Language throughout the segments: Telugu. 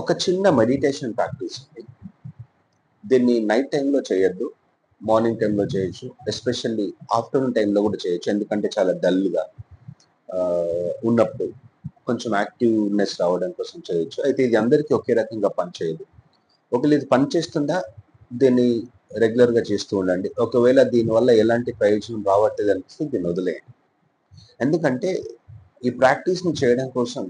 ఒక చిన్న మెడిటేషన్ ప్రాక్టీస్ ఉంది. దీన్ని నైట్ టైంలో చేయొద్దు మార్నింగ్ టైంలో చేయొచ్చు ఎస్పెషల్లీ ఆఫ్టర్నూన్ టైంలో కూడా చేయొచ్చు. ఎందుకంటే చాలా డల్గా ఉన్నప్పుడు కొంచెం యాక్టివ్నెస్ రావడం కోసం చేయొచ్చు. అయితే ఇది అందరికీ ఒకే రకంగా పనిచేయదు. ఒకవేళ ఇది పనిచేస్తుందా దీన్ని రెగ్యులర్గా చేస్తూ ఉండండి. ఒకవేళ దీనివల్ల ఎలాంటి ప్రయోజనం రావట్లేదు అనిపిస్తే దీన్ని వదిలేయండి. ఎందుకంటే ఈ ప్రాక్టీస్ని చేయడం కోసం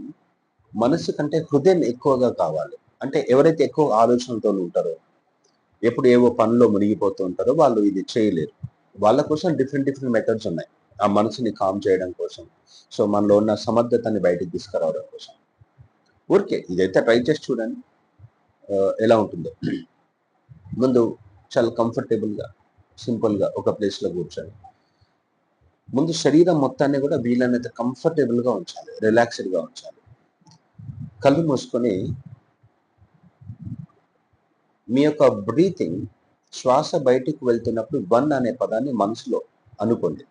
మనసు కంటే హృదయం ఎక్కువగా కావాలి. అంటే ఎవరైతే ఎక్కువ ఆలోచనలతో ఉంటారో ఎప్పుడు ఏవో పనిలో మునిగిపోతూ ఉంటారో వాళ్ళు ఇది చేయలేరు. వాళ్ళ కోసం డిఫరెంట్ డిఫరెంట్ మెథడ్స్ ఉన్నాయి. ఆ మనసుని కామ్ చేయడం కోసం సో మనలో ఉన్న సమర్థతని బయటికి తీసుకురావడం కోసం. ఊరికే ఇదైతే ట్రై చేసి చూడండి. ఎలా ఉంటుందో. ముందు చాలా కంఫర్టబుల్గా సింపుల్గా ఒక ప్లేస్లో కూర్చొని ముందు శరీరం మొత్తాన్ని కూడా వీలైనంత కంఫర్టబుల్గా ఉంచాలి. రిలాక్స్డ్గా ఉంచాలి. కళ్ళు మూసుకొని మీ యొక్క బ్రీతింగ్ శ్వాస బయటికి వెళ్తున్నప్పుడు వన్ అనే పదాన్ని మనసులో అనుకోండి.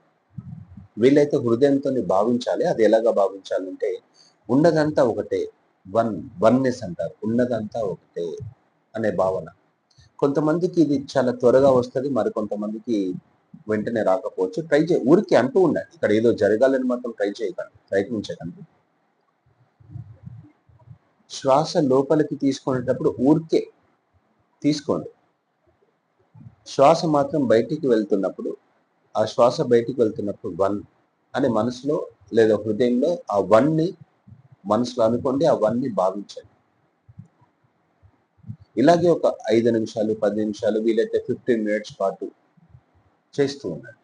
వీలైతే హృదయంతో భావించాలి. అది ఎలాగా భావించాలంటే ఉన్నదంతా ఒకటే. వన్ వన్నెస్ అంటారు. ఉన్నదంతా ఒకటే అనే భావన. కొంతమందికి ఇది చాలా త్వరగా వస్తుంది. మరి కొంతమందికి వెంటనే రాకపోవచ్చు. ట్రై చేయ. ఊరికి అంటూ ఉండండి. ఇక్కడ ఏదో జరగాలని మాత్రం ట్రై చేయకండి. ప్రయత్నించకండి. శ్వాస లోపలికి తీసుకునేటప్పుడు ఊరికే తీసుకోండి. శ్వాస మాత్రం బయటికి వెళ్తున్నప్పుడు ఆ శ్వాస బయటికి వెళ్తున్నప్పుడు వన్ అని మనసులో లేదా హృదయంలో ఆ వన్ని మనసులో అనుకోండి ఆ వన్ని భావించండి. ఇలాగే ఒక ఐదు నిమిషాలు పది నిమిషాలు వీలైతే ఫిఫ్టీన్ మినిట్స్ పాటు చేస్తూ ఉన్నాడు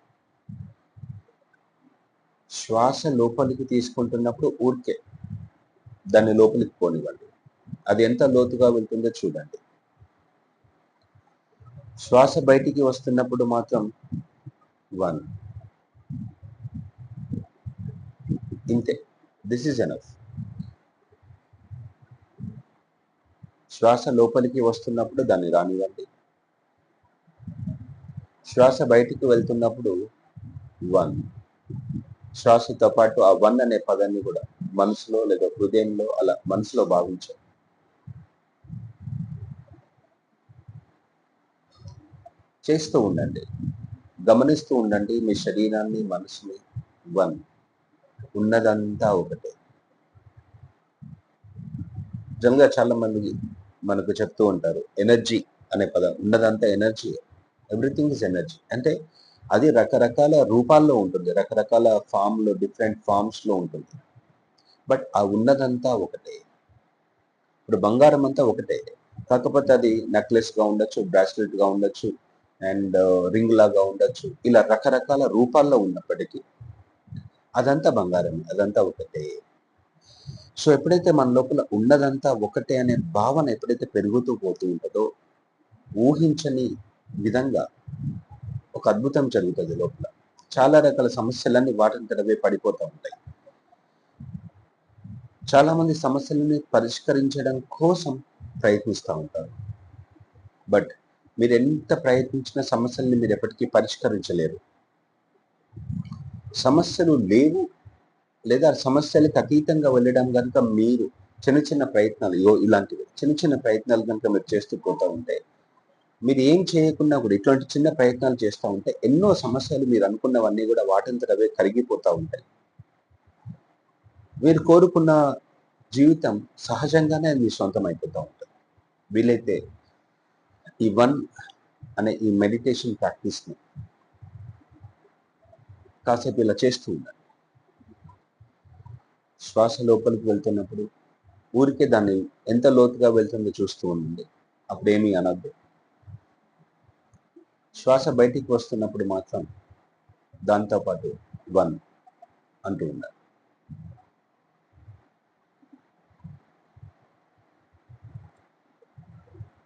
శ్వాస లోపలికి తీసుకుంటున్నప్పుడు ఊరికే దాన్ని లోపలికి పోనివ్వండి. అది ఎంత లోతుగా వెళ్తుందో చూడండి. శ్వాస బయటికి వస్తున్నప్పుడు మాత్రం వన్. ఇంతే. దిస్ ఈజ్ ఎనఫ్ శ్వాస లోపలికి వస్తున్నప్పుడు దాన్ని రానివ్వండి. శ్వాస బయటికి వెళ్తున్నప్పుడు వన్. శ్వాసతో పాటు ఆ వన్ అనే పదాన్ని కూడా మనసులో లేదా హృదయంలో అలా మనసులో భావించాం. చేస్తూ ఉండండి. గమనిస్తూ ఉండండి మీ శరీరాన్ని మనసుని. వన్. ఉన్నదంతా ఒకటే. నిజంగా చాలా మంది మనకు చెప్తూ ఉంటారు ఎనర్జీ అనే పదం. ఉన్నదంతా ఎనర్జీ. Everything is energy. అంటే అది రకరకాల రూపాల్లో ఉంటుంది రకరకాల ఫామ్లో డిఫరెంట్ ఫామ్స్లో ఉంటుంది. బట్ ఆ ఉన్నదంతా ఒకటే. ఇప్పుడు బంగారం అంతా ఒకటే. కాకపోతే అది నెక్లెస్గా ఉండొచ్చు బ్రాస్లెట్గా ఉండొచ్చు అండ్ రింగ్ లాగా ఉండొచ్చు. ఇలా రకరకాల రూపాల్లో ఉన్నప్పటికీ అదంతా బంగారం అదంతా ఒకటే. సో ఎప్పుడైతే మన లోపల ఉన్నదంతా ఒకటే అనే భావన ఎప్పుడైతే పెరుగుతూ పోతూ ఉంటుందో ఊహించని విధంగా ఒక అద్భుతం జరుగుతుంది లోపల. చాలా రకాల సమస్యలన్నీ వాటిని పడిపోతూ ఉంటాయి. చాలా మంది సమస్యలని పరిష్కరించడం కోసం ప్రయత్నిస్తూ ఉంటారు. బట్ మీరు ఎంత ప్రయత్నించిన సమస్యల్ని మీరు ఎప్పటికీ పరిష్కరించలేరు. సమస్యలు లేవు. లేదా సమస్యలకు అతీతంగా వెళ్ళడం కనుక మీరు చిన్న చిన్న ప్రయత్నాలు యో ఇలాంటివి చిన్న చిన్న ప్రయత్నాలు కనుక మీరు చేస్తూ పోతూ ఉంటే మీరు ఏం చేయకుండా కూడా ఇట్లాంటి చిన్న ప్రయత్నాలు చేస్తూ ఉంటే ఎన్నో సమస్యలు మీరు అనుకున్నవన్నీ కూడా వాటంతటవే కరిగిపోతూ ఉంటాయి. మీరు కోరుకున్న జీవితం సహజంగానే మీ సొంతం అయిపోతూ ఉంటుంది. వీలైతే ఈ వన్ అనే ఈ మెడిటేషన్ ప్రాక్టీస్ని కాసేపు ఇలా చేస్తూ ఉండాలి శ్వాస లోపలికి వెళ్తున్నప్పుడు ఊరికే దాన్ని ఎంత లోతుగా వెళ్తుందో చూస్తూ ఉండండి. అప్పుడేమీ అనద్దు. శ్వాస బయటికి వస్తున్నప్పుడు మాత్రం దాంతోపాటు వన్ అంటూ ఉండాలి.